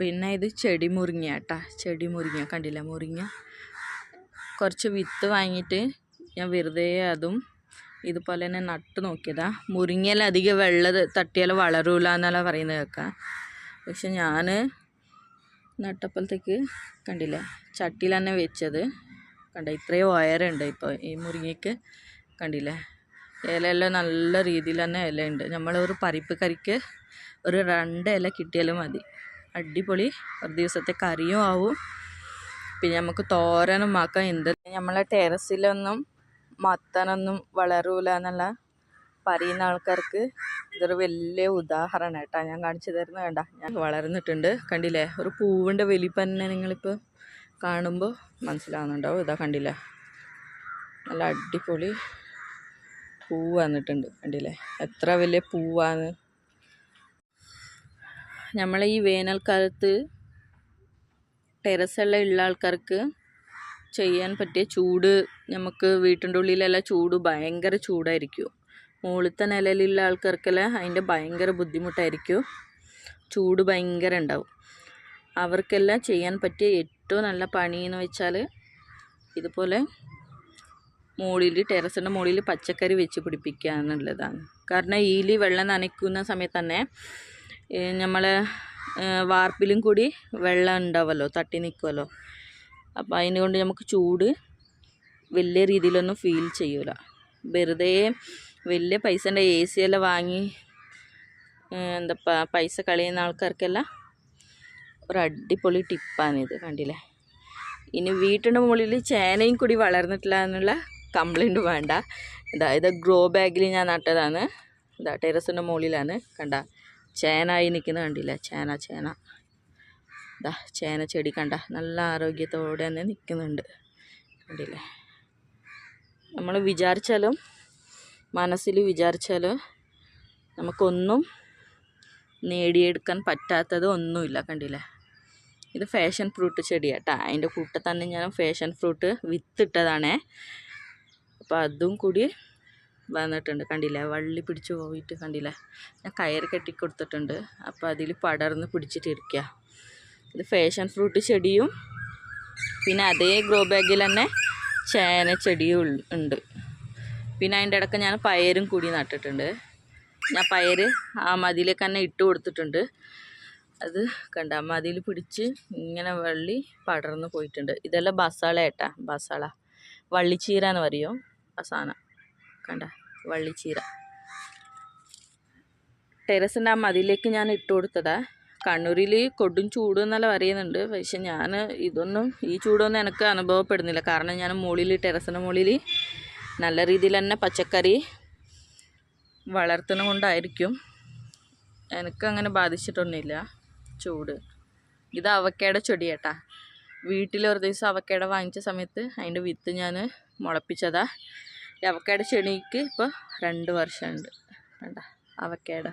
പിന്നെ ഇത് ചെടി മുരിങ്ങ കേട്ടാ ചെടി മുരിങ്ങ കണ്ടില്ല? മുരിങ്ങ കുറച്ച് വിത്ത് വാങ്ങിയിട്ട് ഞാൻ വെറുതെ അതും ഇതുപോലെ തന്നെ നട്ട് നോക്കിയതാ. മുരിങ്ങയിൽ അധികം വെള്ളം തട്ടിയാൽ വളരൂല എന്നല്ല പറയുന്നത് കേൾക്കാം. പക്ഷെ ഞാൻ നട്ടപ്പോഴത്തേക്ക് കണ്ടില്ല? ചട്ടിയിൽ തന്നെ വെച്ചത്. കണ്ട? ഇത്രയും വയറുണ്ട് ഇപ്പോൾ ഈ മുരിങ്ങയ്ക്ക് കണ്ടില്ലേ? ഇലയെല്ലാം നല്ല രീതിയിൽ തന്നെ ഇലയുണ്ട്. നമ്മളൊരു പരിപ്പ് കറിക്ക് ഒരു രണ്ട് ഇല കിട്ടിയാലും മതി. അടിപൊളി. ഒരു ദിവസത്തെ കറിയും ആവും. പിന്നെ നമുക്ക് തോരനും ആക്കാം. എന്ത് നമ്മളെ ടെറസിലൊന്നും മത്തനൊന്നും വളരൂല എന്നുള്ള പറയുന്ന ആൾക്കാർക്ക് ഇതൊരു വലിയ ഉദാഹരണം കേട്ടോ. ഞാൻ കാണിച്ചു തരുന്ന വേണ്ട ഞാൻ വളർന്നിട്ടുണ്ട്. കണ്ടില്ലേ? ഒരു പൂവിന്റെ വലിപ്പം തന്നെ നിങ്ങളിപ്പോൾ കാണുമ്പോൾ മനസ്സിലാവുന്നുണ്ടാവും. ഇതാ കണ്ടില്ലേ? നല്ല അടിപൊളി പൂവ് വന്നിട്ടുണ്ട്. കണ്ടില്ലേ? എത്ര വലിയ പൂവാണ് നമ്മളെ ഈ വേനൽക്കാലത്ത് ടെറസെല്ലാം ഉള്ള ആൾക്കാർക്ക് ചെയ്യാൻ പറ്റിയ ചൂട് നമുക്ക് വീട്ടിന്റെ ഉള്ളിലെല്ലാം ചൂട് ഭയങ്കര ചൂടായിരിക്കും. മുകളിലത്തെ നിലയിലുള്ള ആൾക്കാർക്കെല്ലാം അതിന്റെ ഭയങ്കര ബുദ്ധിമുട്ടായിരിക്കും. ചൂട് ഭയങ്കര ഉണ്ടാവും. അവർക്കെല്ലാം ചെയ്യാൻ പറ്റിയ ഏറ്റവും നല്ല പണി എന്ന് വെച്ചാൽ ഇതുപോലെ മുകളിൽ ടെറസിന്റെ മുകളിൽ പച്ചക്കറി വെച്ച് പിടിപ്പിക്കുക എന്നുള്ളതാണ്. കാരണം ഈലി വെള്ളം നനയ്ക്കുന്ന സമയത്ത് തന്നെ നമ്മൾ വാർപ്പിലും കൂടി വെള്ളം ഉണ്ടാവുമല്ലോ തട്ടി നിൽക്കുമല്ലോ അപ്പോൾ അതിന് കൊണ്ട് നമുക്ക് ചൂട് വലിയ രീതിയിലൊന്നും ഫീൽ ചെയ്യൂല. വെറുതെ വലിയ പൈസന്റെ എ സി എല്ലാം വാങ്ങി എന്താ പൈസ കളയുന്ന ആൾക്കാർക്കെല്ലാം ഒരു അടിപൊളി ടിപ്പാണിത് കണ്ടില്ലേ? ഇനി വീട്ടിന്റെ മുകളിൽ ചേനയും കൂടി വളർന്നിട്ടില്ല എന്നുള്ള കംപ്ലൈന്റ് വേണ്ട. ഇതാ ഇത് ഗ്രോ ബാഗിൽ ഞാൻ നട്ടതാണ്. ഇതാ ടെറസിന്റെ മുകളിലാണ് കണ്ട? ചേനായി നിൽക്കുന്ന കണ്ടില്ല? ചേന ചേന. ഇതാ ചേന ചെടി കണ്ട. നല്ല ആരോഗ്യത്തോടെ തന്നെ നിൽക്കുന്നുണ്ട്. കണ്ടില്ലേ? നമ്മൾ വിചാരിച്ചാലും മനസ്സിൽ വിചാരിച്ചാലും നമുക്കൊന്നും നേടിയെടുക്കാൻ പറ്റാത്തത് ഒന്നുമില്ല. കണ്ടില്ലേ? ഇത് ഫാഷൻ ഫ്രൂട്ട് ചെടിയാട്ടാ. അതിന്റെ കൂട്ടത്തന്നെ ഞാൻ ഫാഷൻ ഫ്രൂട്ട് വിത്തിട്ടതാണേ. അപ്പോൾ അതും കൂടി വന്നിട്ടുണ്ട്. കണ്ടില്ലേ? വള്ളി പിടിച്ചു പോയിട്ട് കണ്ടില്ലേ? ഞാൻ കയർ കെട്ടി കൊടുത്തിട്ടുണ്ട്. അപ്പോൾ അതിൽ പടർന്ന് പിടിച്ചിട്ടിരിക്കുക ഇത് ഫാഷൻ ഫ്രൂട്ട് ചെടിയും പിന്നെ അതേ ഗ്രോ ബാഗിൽ തന്നെ ചേന ചെടിയും ഉണ്ട്. പിന്നെ അതിന്റെ ഇടയ്ക്ക് ഞാൻ പയറും കൂടി നട്ടിട്ടുണ്ട്. ഞാൻ പയർ ആ മതിലേക്ക് തന്നെ ഇട്ട് കൊടുത്തിട്ടുണ്ട്. അത് കണ്ട മതിൽ പിടിച്ച് ഇങ്ങനെ വള്ളി പടർന്ന് പോയിട്ടുണ്ട്. ഇതെല്ലാം ബസാള ഏട്ടാ ബസാള. വള്ളിച്ചീര എന്ന് പറയും ആ സാധനം. കണ്ട? വള്ളിച്ചീര. ടെറസിന്റെ ആ മതിലേക്ക് ഞാൻ ഇട്ട് കൊടുത്തതാ. കണ്ണൂരിൽ കൊടും ചൂട് എന്നല്ല പറയുന്നുണ്ട്. പക്ഷെ ഞാൻ ഇതൊന്നും ഈ ചൂടൊന്നും എനിക്ക് അനുഭവപ്പെടുന്നില്ല. കാരണം ഞാൻ മുകളിൽ ടെറസിന്റെ മുകളിൽ നല്ല രീതിയിൽ തന്നെ പച്ചക്കറി വളർത്തുന്ന കൊണ്ടായിരിക്കും എനിക്കങ്ങനെ ബാധിച്ചിട്ടൊന്നുമില്ല ചൂട്. ഇത് അവക്കയുടെ ചെടി കേട്ടാ വീട്ടിൽ ഒരു ദിവസം അവക്കയുടെ വാങ്ങിച്ച സമയത്ത് അതിന്റെ വിത്ത് ഞാൻ മുളപ്പിച്ചതാ. ഈ അവക്കയുടെ ചെടിക്ക് ഇപ്പോൾ രണ്ട് വർഷമുണ്ട്. കണ്ടോ? അവക്കയുടെ.